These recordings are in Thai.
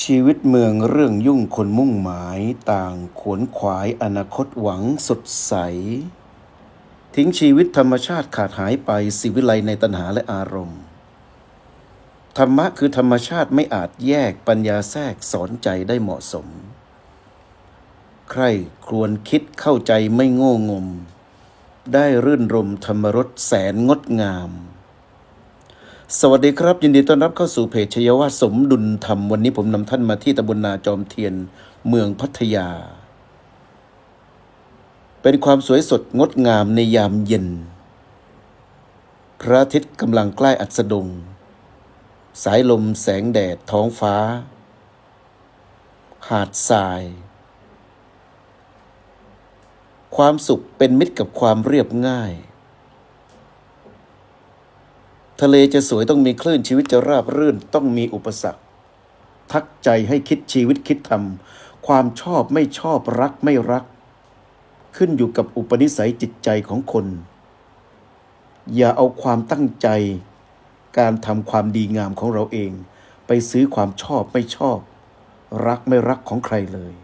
ชีวิตเมืองเรื่องยุ่งคนมุ่งหมายต่างขวนขวายอนาคตหวังสดใส ทิ้งชีวิตธรรมชาติขาดหายไปสิวิไลในตัณหาและอารมณ์ ธรรมะคือธรรมชาติไม่อาจแยกปัญญาแทรกสอนใจได้เหมาะสม ใครครวญคิดเข้าใจไม่โง่งม ได้รื่นรมธรรมรสแสนงดงาม สวัสดีครับ ยินดีต้อนรับเข้าสู่เพจชยวาสสมดุลธรรม วันนี้ผมนำท่านมาที่ตำบลนาจอมเทียนเมืองพัทยา เป็นความสวยสดงดงามในยามเย็น พระอาทิตย์กำลังใกล้อัสดง สายลมแสงแดดท้องฟ้า หาดทราย ความสุขเป็นมิตรกับความเรียบง่าย ทะเลจะสวยต้องมีคลื่นชีวิตจะราบรื่นต้องมีอุปสรรค ทักใจให้คิดชีวิตคิดทำความชอบไม่ชอบรักไม่รัก ขึ้นอยู่กับอุปนิสัยจิตใจของคน อย่าเอาความตั้งใจ การทำความดีงามของเราเอง ไปซื้อความชอบไม่ชอบ รักไม่รักของใครเลย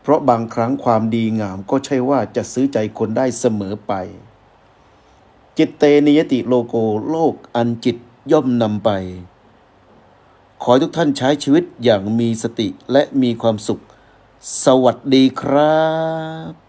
เพราะบางครั้งความดีงามก็ใช่ว่าจะซื้อใจคนได้เสมอไป จิตเตนิยติโลโกโลกอันจิตย่อมนำไป ขอให้ทุกท่านใช้ชีวิตอย่างมีสติและมีความสุข สวัสดีครับ